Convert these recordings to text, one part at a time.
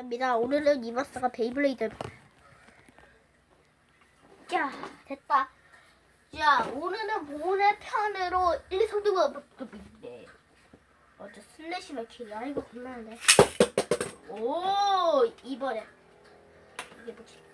입니다. 오늘은 이마스가 베이블레이드. 자, 됐다. 자, 오늘은 본의 편으로 1, 2, 3, 4, 5, 6, 7, 8, 어저 슬래시 맥힐. 아, 이거 겁나는데. 오, 이번에. 이게 뭐지?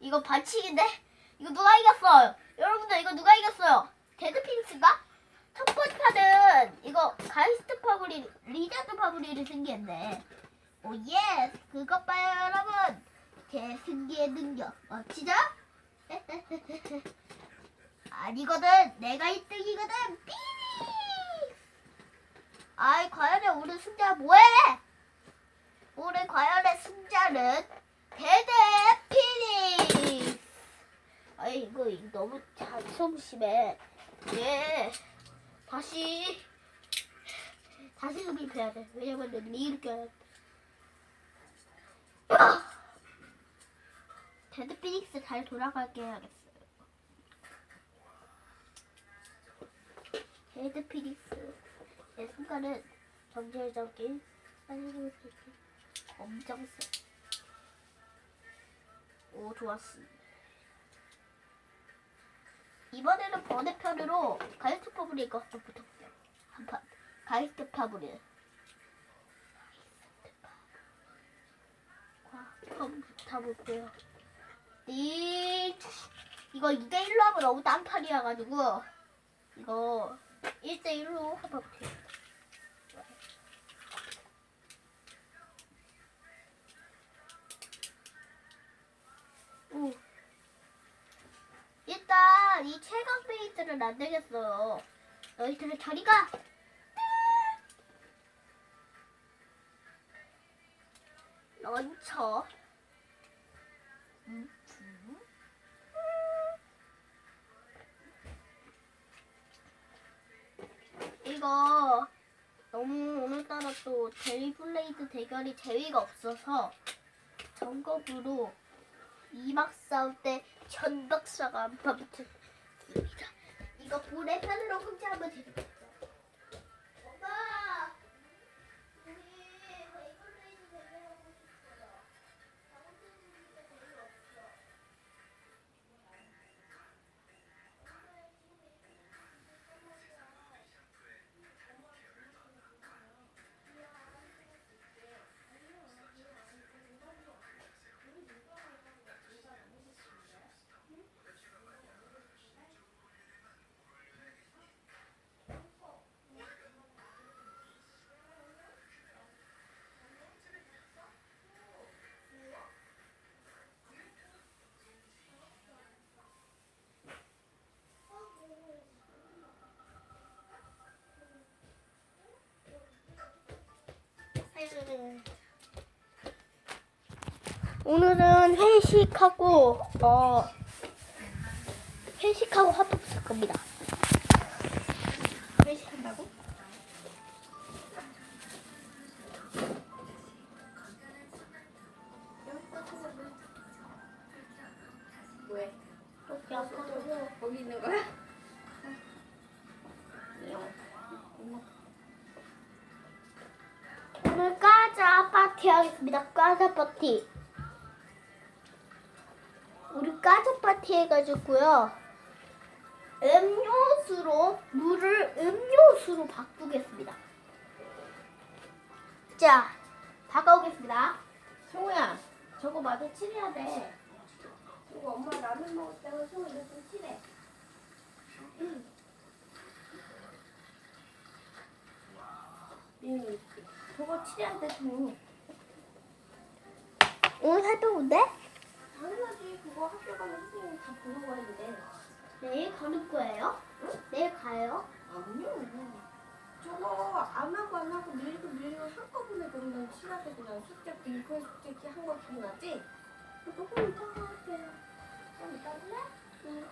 이거 반칙인데? 이거 누가 이겼어요? 여러분들 이거 누가 이겼어요? 데드핀스가? 첫 번째 판은 이거 가이스트 파브리 리자드 파브리를 승리했네. 오 예스 그것 봐요 여러분. 제 승리의 능력 멋지죠? 아니거든 내가 1등이거든 피닉스 아이 과연의 우리 승자 뭐해? 우리 과연의 승자는 피닉스 아이 이거, 너무 자som 심해. 예. 다시. 다시 흡입해야 돼. 왜냐면 내 이렇게 데드 피닉스 잘 돌아가게 해야겠어요. 데드 피닉스. 내 순간은 정절적인 사진을 엄청 세. 오 좋았어. 이번에는 번외편으로 가이스트 파브리 것도 붙었어요. 한판 가이스트 파브리. 한번 붙어볼게요. 네. 이거 2대1로 하면 너무 딴판이어가지고 이거 1대1로 한번 붙여요. 페이트를 안 되겠어요. 너희들은 저리 가. 런처. 음, 음. 이거 너무 오늘따라 또 데이블레이드 대결이 재미가 없어서 이막 싸울 때 전박사가 안 파묻혔습니다. 이거 볼의 편으로 혼자 하면 되겠죠. 엄 오늘은 회식하고 어 회식하고 핫도그 살 겁니다. 회식한다고? 왜? 아파서 거기 있는 거야? 파티 하겠습니다. 과자 파티. 우리 과자 파티 해가지고요. 음료수로 물을 음료수로 바꾸겠습니다. 자, 다가오겠습니다. 성우야, 저거 마저 칠해야 돼. 저거 엄마 라면 때가 성우 이거 좀 칠해. 응. 저거 칠해야 돼, 성우. 오늘 살펴본데? 당연하지. 그거 학교 가면 선생님이 다 보는 거야, 근데. 내일 가는 거예요? 내일 가요? 아니요. 저거 안 하고 안 하고 밀고 밀고 한꺼번에 그러면 칠하게 그냥 숙제 빙크 숙제 한거 기억나지? 조금 이따가 할게요. 좀 이따 할래? 응.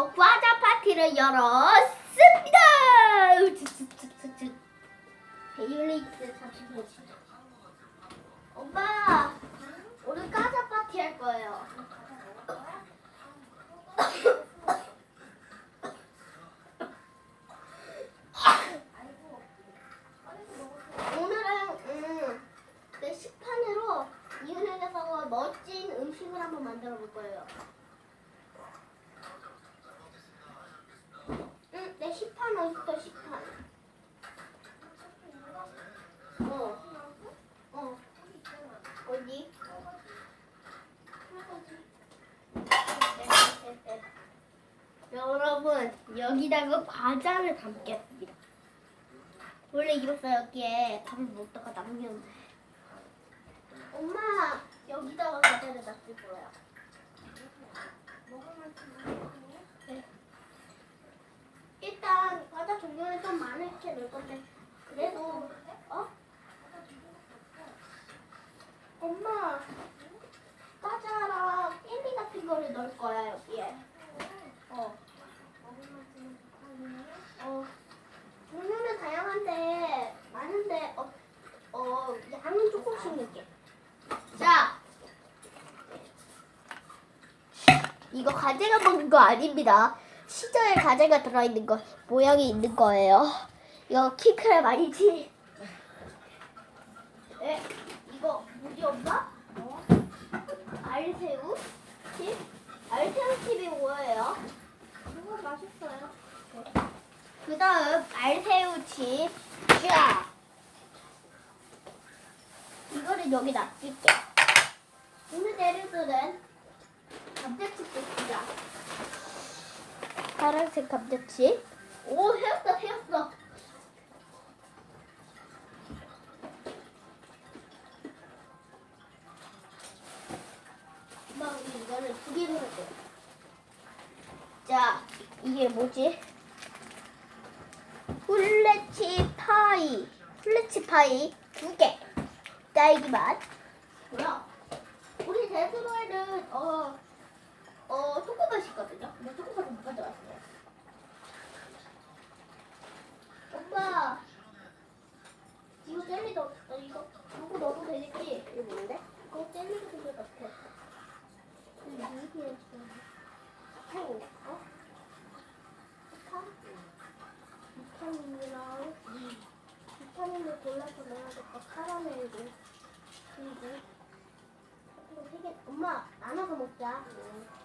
어, 과자 파티를 열었습니다. 릴레이스 잡히고 엄마 오늘 까자 파티 할 거예요. 오늘은 음, 내 식판으로 이은행에서 멋진 음식을 한번 만들어 볼 거예요. 응, 내 식판 어딨어 식판? 어, 어, 어디? 여기다가 과자를 담겠습니다. 원래 이랬어 여기에 밥을 먹다가 남겼는데. 엄마 여기다가 과자를 놨을 거야. 네. 일단 과자 종류는 좀 많게 넣을 건데 그래도 어? 엄마 과자랑 깻잎 같은 거를 넣을 거야 여기에. 어. 어. 종류는 다양한데 많은데 어, 어 양은 조금씩 넣게. 자. 가재가 먹는 거 아닙니다. 시저에 가재가 들어있는 거 모양이 있는 거예요. 이거 키크랩 아니지? 에? 이거 뭐지 엄마? 어? 알새우 칩? 알새우 칩이 뭐예요? 이거 맛있어요. 그 다음 알새우 칩. 자, 이거를 여기 놔둘게. 오늘 재료들은 감자칩 됐습니다. 파란색 감자칩. 오, 헤었어, 헤었어. 엄마, 우리 이거를 두 개를 할 거야. 자, 이게 뭐지? 훌레치 파이. 훌레치 파이 두 개. 딸기 맛. 뭐야? 우리 어, 어, 초코맛이 있거든요. 근데 초코맛은 못 가져왔어요. 엄마, 이거 젤리 넣, 어, 이거, 이거 넣어도 되겠지? 이거 뭔데? 이거 젤리 같은 것 같아. 이거 무슨 어? 어? 사? 비타민이랑 비타민을 골라서 넣어야겠다. 그리고 이거 세 개. 엄마 나눠서 먹자.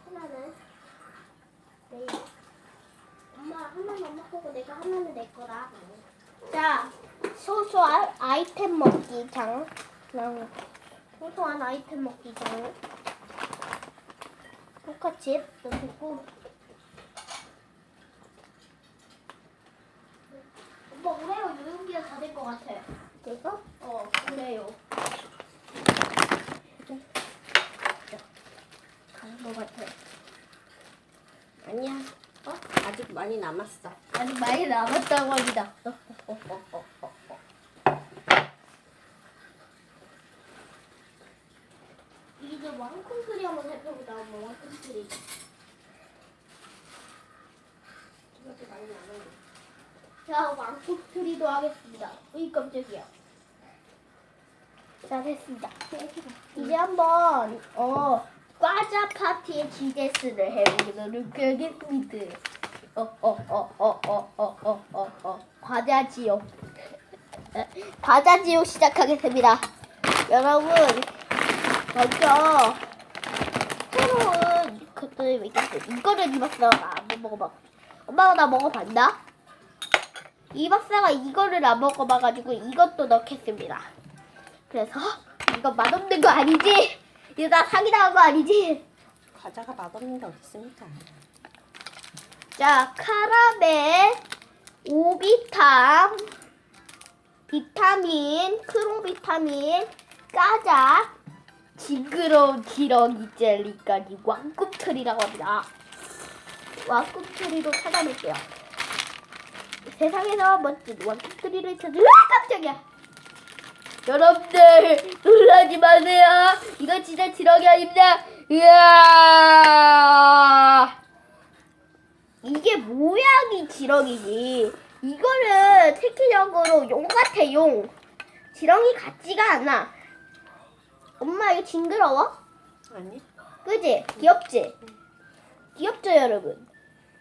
하나는 내일. 엄마 하나는 거고 내가 하나는 내 거라. 자 소소한 아이템 먹기 장. 랑 소소한 아이템 먹기 장. 포카칩 넣고. 오빠 오레오 유용기가 다 될 것 같아. 그래서? 어, 같아. 아니야. 어? 아직 많이 남았어. 아직 많이 남았다고 합니다. 이제 왕콩트리 한번 살펴보자. 엄마 왕콩트리. 이것도 많이 남았네. 자, 왕콩트리도 하겠습니다. 으이 깜짝이야. 자, 됐습니다. 이제 한번 어 과자 파티의 기대스를 해보도록 하겠습니다. 어, 어어어어어어어어 과자지요. 과자지요 시작하겠습니다. 여러분 먼저 새로운 것들을 있겠어요. 이거를 입었어. 나안 먹어봐. 엄마가 나 먹어봤나? 이 박사가 이거를 안 먹어봐가지고 이것도 넣겠습니다. 그래서 이거 맛없는 거 아니지? 이거 나 사기당한 거 아니지? 과자가 맛없는 게 어디 있습니까? 자, 카라멜, 오비탐, 비타민, 크로비타민, 까자, 징그러운 기러기 젤리까지 왕꿈틀이라고 합니다. 왕꿈틀이로 찾아낼게요. 세상에서 멋진 왕꿈틀이를 찾으... 아 깜짝이야! 여러분들 놀라지 마세요. 이거 진짜 지렁이 아닙니다. 이야. 이게 모양이 지렁이지. 이거는 특기적으로 용 같아 용. 지렁이 같지가 않아. 엄마 이거 징그러워? 아니? 그지? 귀엽지? 귀엽죠 여러분?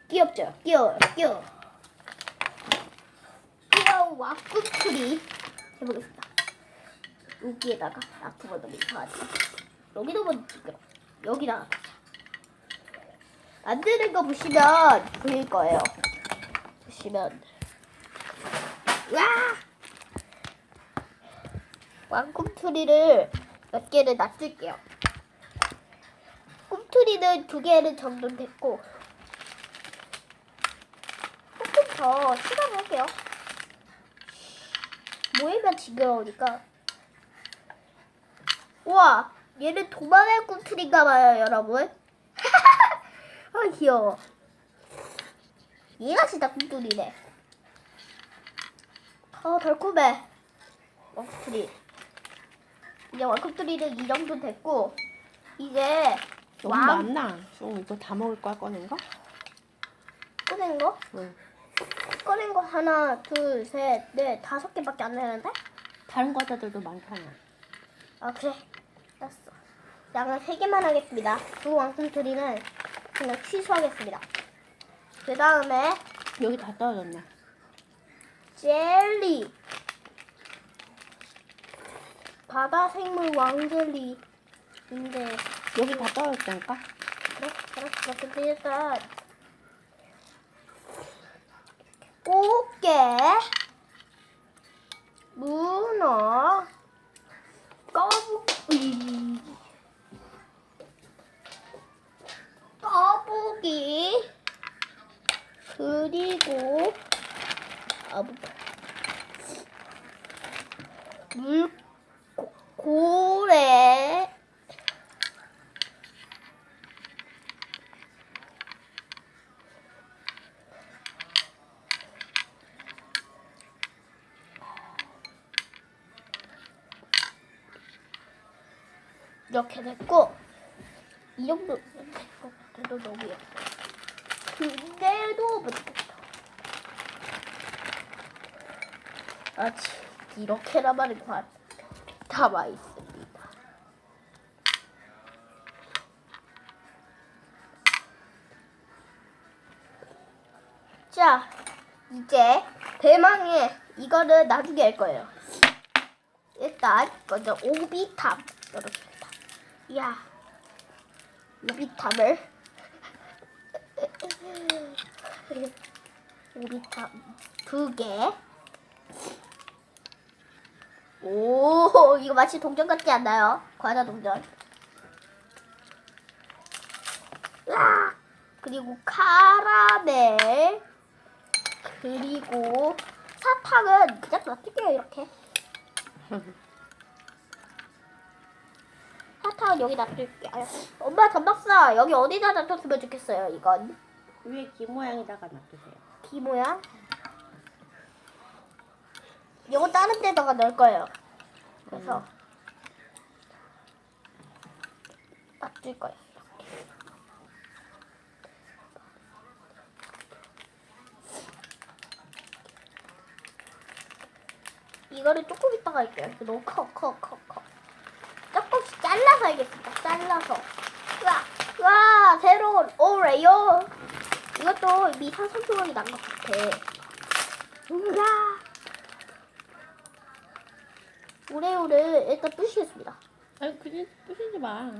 귀엽죠? 귀여워요 귀여워 귀여운 와꾸풀이 해보겠습니다 여기에다가 아프고 너무 이상하지 여기도 뭐 징그러 여기다가 만드는 거 보시면 보일 거예요. 보시면. 와! 왕꿈투리를 몇 개를 놔줄게요. 꿈틀이는 두 개는 정도 됐고 조금 더 실험할게요. 모이면 징그러우니까. 우와, 얘는 도마뱀 꿈틀인가 봐요, 여러분. 아, 귀여워. 얘가 진짜 꿈틀이네. 어, 달콤해. 왕꿈틀이. 이제 왕꿈틀이는 이 정도 됐고, 이제 너무 왕- 많나? 좀 이거 다 먹을 거야 꺼낸 거? 꺼낸 거? 응. 꺼낸 거 하나, 둘, 셋, 넷, 다섯 개밖에 안 되는데? 다른 과자들도 많잖아. 아 그래. 알았어. 양은 세 개만 하겠습니다. 두 왕꿈틀이는 그냥 취소하겠습니다. 그 다음에 여기 다 떨어졌네. 젤리. 바다 생물 왕젤리인데 여기 다 떨어졌다니까? 그래? 알았어. 근데 일단 꽃게, 문어, 거북이, 거북이, 그리고 물 고, 고래. 이렇게 됐고 이 정도 될것 같아도 너무 예뻐. 근데도 못했다. 아직 이렇게 남아는 관 담아 있습니다. 자, 이제 대망의 이거는 나중에 할 거예요. 일단 먼저 오비탑 열어줍니다. 이야, 오비탑을 오비탑 두 개. 오, 이거 마치 동전 같지 않나요? 과자 동전. 으악! 그리고 카라멜. 그리고 사탕은 그냥 놔둘게요, 이렇게. 사탕은 여기 놔둘게요. 아유, 엄마 전박사 여기 어디다 놔뒀으면 좋겠어요, 이건. 위에 귀 모양에다가 놔두세요. 비 모양. 이거 다른 데다가 넣을 거예요. 그래서 놔둘 거예요. 이거를 조금 이따가 할게요. 이거 너무 커, 커, 커, 커. 잘라서 하겠습니다. 잘라서. 와, 와, 새로운 오레오. 이것도 미상 선수각이 난 것 같아. 우와. 오레오를 일단 부시겠습니다. 아니 그냥 부시지 마.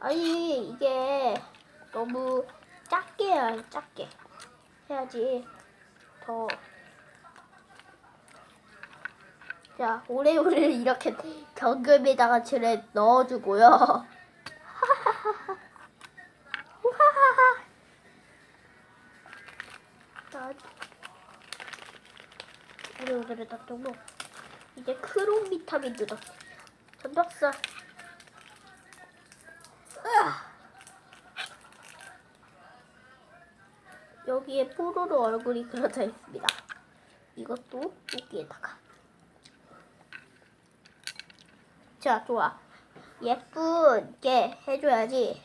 아니 이게 너무 작게 해야 작게 해야지 더. 자 오레오를 이렇게 경금에다가 줄에 넣어주고요. 오레오를 놔두고 이제 크롬 비타민 넣었어요. 전박사. 으아. 여기에 뽀로로 얼굴이 그려져 있습니다. 이것도 여기에다가. 자, 좋아. 예쁘게 해줘야지.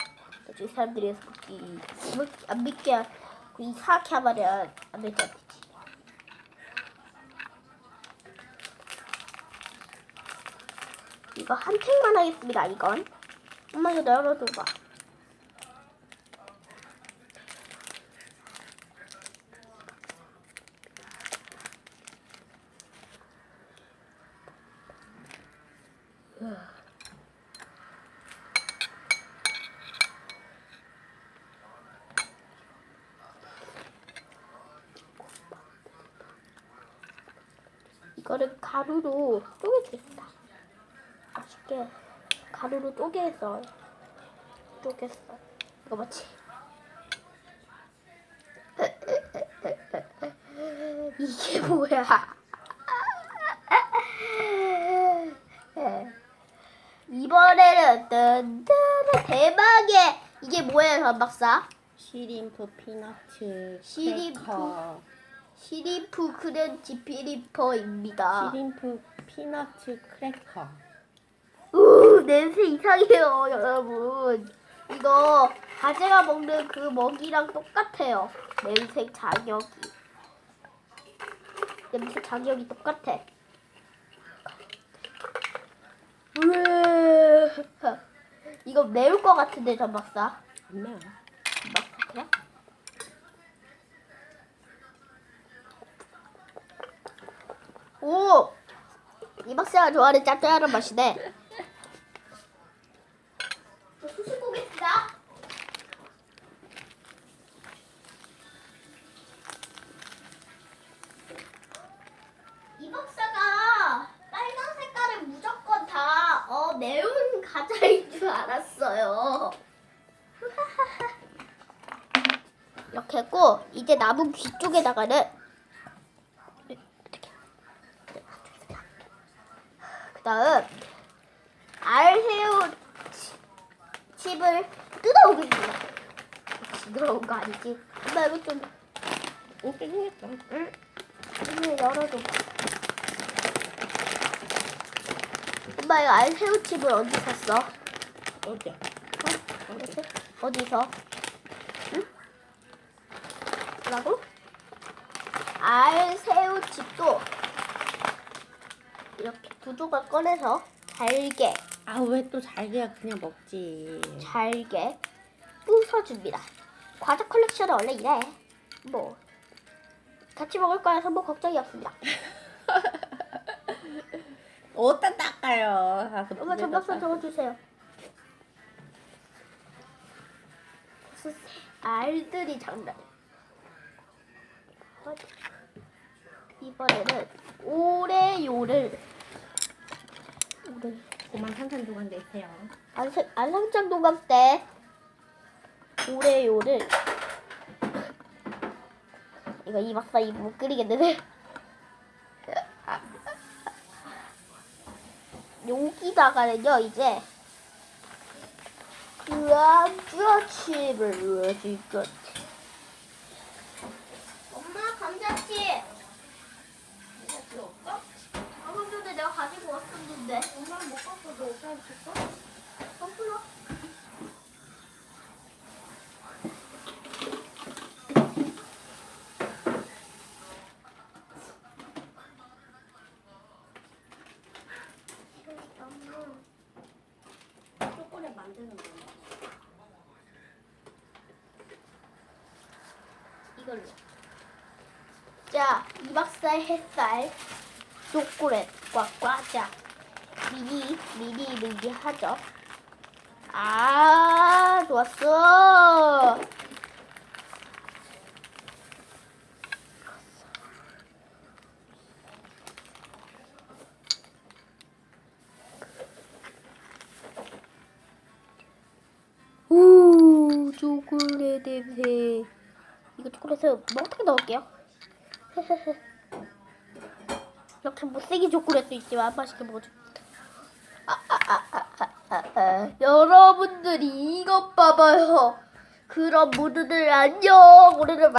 이 사람들이 이, 안 믿게, 그 이상하게 하면 안 믿지 않겠지. 이거 한 책만 하겠습니다, 이건. 엄마 이거 열어줘봐. 이거를 가루로 쪼개주겠다. 맛있게 가루로 쪼개서 쪼겠어. 이거 맞지? 이게 뭐야? 이번에는 뜬뜬 대박의 이게 뭐예요, 전 박사? 시림프 피너츠 시림프. 시리프 크렌치 피리퍼입니다. 시림프 피너츠 크래커. 우 냄새 이상해요 여러분. 이거 가재가 먹는 그 먹이랑 똑같아요. 냄새 장력이. 냄새 장력이 똑같아. 으 이거 매울 것 같은데 전 박사 안 매워. 박사 그래? 오! 이 박사가 좋아하는 짭짤한 맛이네 수술 보겠습니다. 이 박사가 빨간 색깔은 무조건 다 어, 매운 과자인 줄 알았어요. 이렇게 했고 이제 남은 귀 쪽에다가는 그 다음 알새우 칩을 뜯어오겠습니다. 징그러운 거 아니지? 엄마 이거 좀 웃긴 생겼어. 응? 이거 열어줘. 엄마 이거 알새우 칩을 어디 샀어? 어때? 어디? 어디서? 응? 뭐라고? 알새우 칩도 이렇게 두 조각 꺼내서 잘게 아 왜 또 잘게야 그냥 먹지. 잘게 부숴줍니다. 과자 컬렉션은 원래 이래. 뭐 같이 먹을 거라서 뭐 걱정이 없습니다. 어디다 닦아요? 아, 그 엄마 전박사. 적어주세요. 무슨 알들이 장난. 이번에는 오레요를 오레 그만 산산조각 내세요. 안상 안상장 때 오레요를 이거 이 박사 이거 못 그리겠는데. 여기다가는요 이제. 감자칩을 넣어줄 것 엄마 감자칩 감자칩 없어? 방금 전에 내가 가지고 왔었는데 엄마 못 갖고 너 오빠 줬어? 어 초콜릿 만드는 거. 이걸로. 자, 이 박사의 햇살, 초콜릿과 과자, 미니, 미니, 미니 하죠. 아, 좋았어. 오, 초콜릿 냄새. 이거 초콜릿을 뭐 어떻게 넣을게요? 이렇게 못생긴 초콜릿도 있지만 맛있게 먹어줘. 아, 아, 아, 아, 아, 아, 아. 여러분들이 이것 봐봐요. 그럼 모두들 안녕. 오늘은